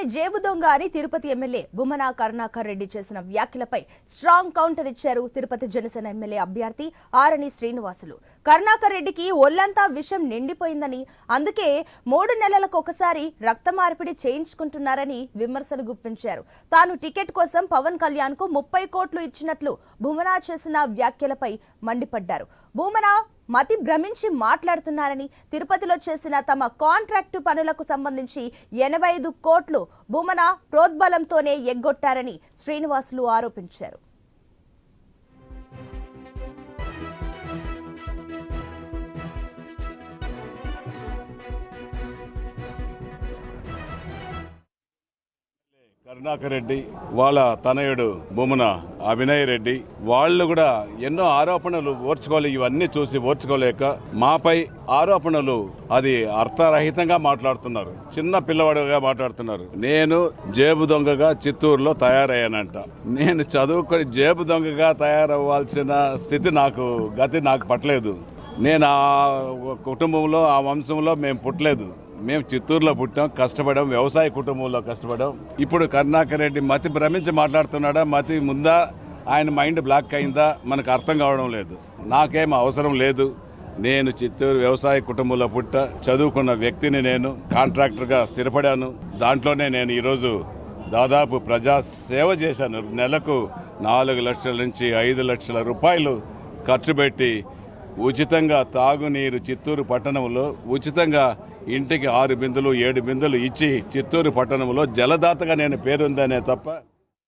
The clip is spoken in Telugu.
మంత్రిని జేబు దొంగ అని తిరుపతి ఎమ్మెల్యే బుమనా కరుణాకర్ రెడ్డి చేసిన వ్యాఖ్యలపై స్ట్రాంగ్ కౌంటర్ ఇచ్చారు తిరుపతి జనసేన ఎమ్మెల్యే అభ్యర్థి ఆరణి శ్రీనివాసులు. కరుణాకర్ రెడ్డికి ఒళ్ళంతా విషం నిండిపోయిందని అందుకే మూడు నెలలకు ఒకసారి రక్త మార్పిడి చేయించుకుంటున్నారని విమర్శలు గుప్పించారు. తాను టికెట్ కోసం పవన్ కళ్యాణ్కు ముప్పై కోట్లు ఇచ్చినట్లు భుమన చేసిన వ్యాఖ్యలపై మండిపడ్డారు. భూమనా మతి భ్రమించి మాట్లాడుతున్నారని తిరుపతిలో చేసిన తమ కాంట్రాక్టు పనులకు సంబంధించి ఎనభై ఐదు కోట్లు భూమన ప్రోద్బలంతోనే ఎగ్గొట్టారని శ్రీనివాసులు ఆరోపించారు. కరుణాకర్ రెడ్డి వాళ్ళ తనయుడు బొమ్మన అభినయ్ రెడ్డి వాళ్ళు కూడా ఎన్నో ఆరోపణలు ఓర్చుకోవాలి ఇవన్నీ చూసి ఓర్చుకోలేక మాపై ఆరోపణలు అది అర్థరహితంగా మాట్లాడుతున్నారు. చిన్న పిల్లవాడుగా మాట్లాడుతున్నారు. నేను జేబు దొంగగా చిత్తూరులో తయారయ్యానంట. నేను చదువుకొని జేబు దొంగగా తయారవ్వాల్సిన స్థితి నాకు గతి నాకు పట్టలేదు. నేను ఆ కుటుంబంలో ఆ వంశంలో మేము పుట్టలేదు. మేము చిత్తూరులో పుట్టాం కష్టపడాం వ్యవసాయ కుటుంబంలో కష్టపడాం. ఇప్పుడు కరుణాకర్ రెడ్డి మతి భ్రమించి మాట్లాడుతున్నాడా? మతి ముందా? ఆయన మైండ్ బ్లాక్ అయిందా? మనకు అర్థం కావడం లేదు. నాకేం అవసరం లేదు. నేను చిత్తూరు వ్యవసాయ కుటుంబంలో పుట్ట చదువుకున్న వ్యక్తిని నేను కాంట్రాక్టర్గా స్థిరపడాను. దాంట్లోనే నేను ఈరోజు దాదాపు ప్రజా సేవ చేశాను. నెలకు నాలుగు లక్షల నుంచి ఐదు లక్షల రూపాయలు ఖర్చు పెట్టి ఉచితంగా తాగునీరు చిత్తూరు పట్టణంలో ఉచితంగా ఇంటికి ఆరు బిందులు ఏడు బిందులు ఇచ్చి చిత్తూరు పట్టణంలో జలదాతగా నేను పేరుందనే తప్ప